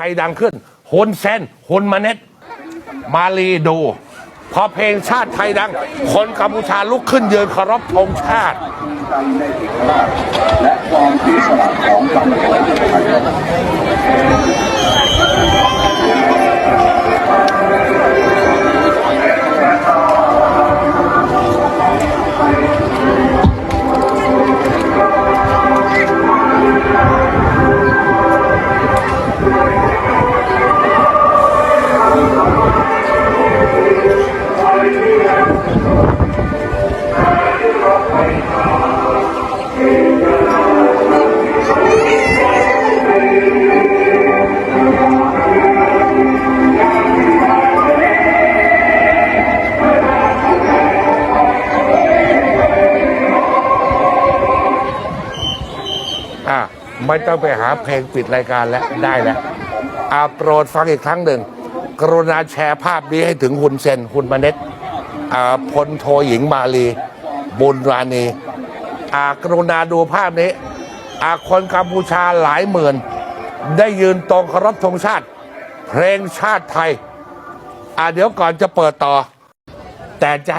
ไทยดังขึ้นฮุนเซนฮุนมาเน็ต มาลีดูพอเพลงชาติไทยดัง คนกัมพูชาลุกขึ้นยืนเคารพธงชาติและความที่สละของตำรวจ อะไม่ต้องไปหาเพลงปิดรายการแล้วได้แล้วอาโปรดฟังอีกครั้งหนึ่ง กรุณาแชร์ภาพนี้ให้ถึงฮุนเซนฮุนมาเน็ตอ่าพลโทหญิงมาลี บุญรานีอ่ากรุณาดูภาพนี้อาคนกัมพูชาหลายหมื่น ได้ยืนตรงเคารพธงชาติ เพลงชาติไทย อ่าเดี๋ยวก่อนจะเปิดต่อ แต่จะให้